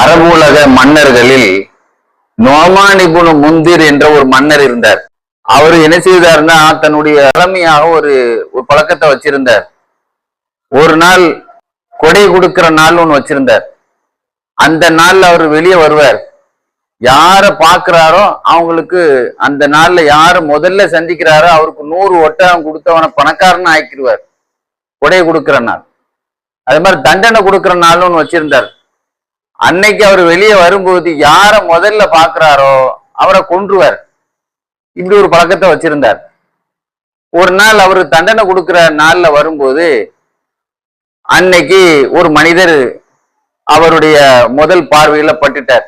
அரபுலக மன்னர்களில் நோமானிபுனு முந்திர் என்ற ஒரு மன்னர் இருந்தார். அவர் என்ன செய்தார்னா தன்னுடைய தலைமையாக ஒரு ஒரு பழக்கத்தை வச்சிருந்தார். ஒரு நாள் கொடை கொடுக்கிற நாள் ஒன்று வச்சிருந்தார். அந்த நாள்ல அவர் வெளியே வருவார். யார பாக்குறாரோ அவங்களுக்கு அந்த நாள்ல யார முதல்ல சந்திக்கிறாரோ அவருக்கு நூறு ஒட்டகம் கொடுத்தவனை பணக்காரன்னு ஆக்கிடுவார். கொடை கொடுக்கிற நாள். அது மாதிரி தண்டனை கொடுக்கிற நாள்னு ஒன்று வச்சிருந்தார். அன்னைக்கு அவர் வெளியே வரும்போது யார முதல்ல பாக்குறாரோ அவரை கொன்றுவார். இப்படி ஒரு பழக்கத்தை வச்சிருந்தார். ஒரு நாள் அவர் தண்டனை கொடுக்கிற நாள்ல வரும்போது அன்னைக்கு ஒரு மனிதர் அவருடைய முதல் பார்வையில பட்டுட்டார்.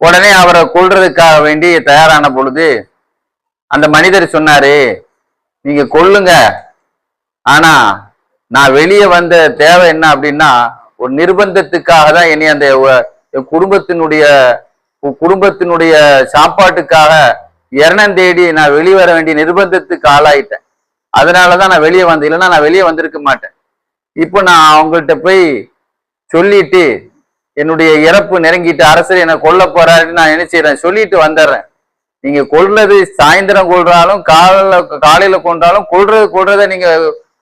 உடனே அவரை கொள்றதுக்காக வேண்டி தயாரான பொழுது அந்த மனிதர் சொன்னாரு நீங்க கொல்லுங்க. ஆனா நான் வெளியே வந்த தேவை என்ன அப்படின்னா ஒரு நிர்பந்தத்துக்காக தான் என்னை அந்த குடும்பத்தினுடைய குடும்பத்தினுடைய சாப்பாட்டுக்காக இரணம் தேடி நான் வெளியே வர வேண்டிய நிர்பந்தத்துக்கு ஆளாயிட்டேன். அதனால தான் நான் வெளியே வந்தேன். இல்லைன்னா நான் வெளியே வந்திருக்க மாட்டேன். இப்போ நான் அவங்கள்ட்ட போய் சொல்லிட்டு என்னுடைய இறப்பு நெருங்கிட்டு அரசர் என்னை கொல்ல போறாருன்னு நான் என்ன செய்யறேன் சொல்லிட்டு வந்துடுறேன். நீங்க கொல்றது சாயந்தரம் கொள்றாலும் காலையில காலையில கொன்றாலும் கொள்றது கொள்றத நீங்க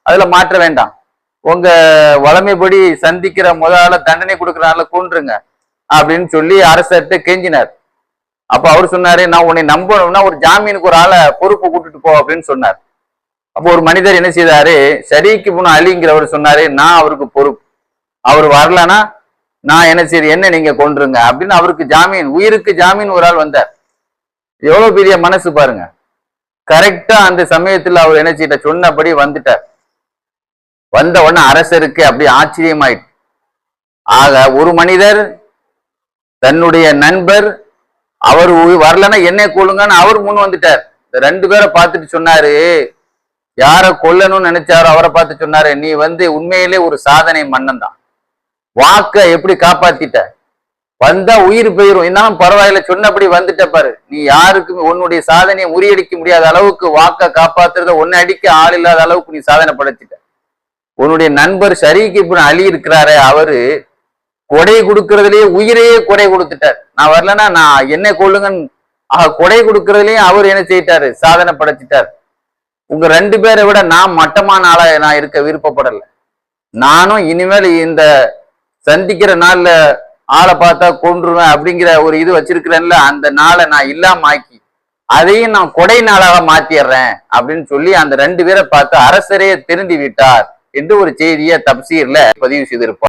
அதுல மாற்ற வேண்டாம். உங்க வளமைப்படி சந்திக்கிற முதல்ல தண்டனை கொடுக்கறனால கொன்றுங்க அப்படின்னு சொல்லி அரசர்கிட்ட கெஞ்சினார். அப்ப அவர் சொன்னாரு நான் உன்னை நம்பணும்னா ஒரு ஜாமீனுக்கு ஒரு ஆளை பொறுப்பு கூட்டிட்டு போ அப்படின்னு சொன்னார். அப்போ ஒரு மனிதர் என்ன செய்தாரு சரிக்கு போன அலிங்கிறவர் சொன்னாரு நான் அவருக்கு பொறுப்பு. அவர் வரலன்னா நான் என்ன சரி என்ன நீங்க கொன்றுங்க அப்படின்னு அவருக்கு ஜாமீன் உயிருக்கு ஜாமீன் ஒரு ஆள் வந்தார். எவ்வளவு பெரிய மனசு பாருங்க. கரெக்டா அந்த சமயத்துல அவர் என்ன செய்ய சொன்னபடி வந்துட்டார். வந்த உடனே அரசருக்கு அப்படி ஆச்சரியமாயிட்டு ஆக ஒரு மனிதர் தன்னுடைய நண்பர் அவர் வரலன்னா என்ன கொள்ளுங்கன்னு அவர் முன் வந்துட்டார். இந்த ரெண்டு பேரை பார்த்துட்டு சொன்னாரு யாரை கொல்லணும்னு நினைச்சாரோ அவரை பார்த்து சொன்னாரு நீ வந்து உண்மையிலே ஒரு சாதனை மன்னன் தான். வாக்கை எப்படி காப்பாத்திட்ட? வந்தா உயிர் போயிரும். இருந்தாலும் பரவாயில்ல சொன்னபடி வந்துட்ட பாரு. நீ யாருக்குமே உன்னுடைய சாதனையை முறியடிக்க முடியாத அளவுக்கு வாக்க காப்பாத்துறத ஒன்னு அடிக்க ஆள் இல்லாத அளவுக்கு நீ சாதனை படைச்சிட்ட. உன்னுடைய நண்பர் சரிக்கு இப்ப அலி இருக்கிறாரு அவரு கொடை கொடுக்கறதுலயே உயிரையே கொடை கொடுத்துட்டார். நான் வரலன்னா நான் என்ன கொள்ளுங்கன்னு ஆக கொடை கொடுக்கறதுலயும் அவர் என்ன செய்யிட்டாரு? சாதனை படைச்சிட்டார். உங்க ரெண்டு பேரை விட நான் மட்டமான ஆளா நான் இருக்க விருப்பப்படல. நானும் இனிமேல் இந்த சந்திக்கிற நாள்ல ஆளை பார்த்தா கொன்றுவேன் அப்படிங்கிற ஒரு இது வச்சிருக்கிறேன்ல அந்த நாளை நான் இல்லாம ஆக்கி அதையும் நான் கொடை நாளாக மாத்திடுறேன் அப்படின்னு சொல்லி அந்த ரெண்டு பேரை பார்த்து அரசரே திருந்தி விட்டார். எந்த ஒரு செய்தியை தப்சீர்ல பதிவு செய்திருப்பார்?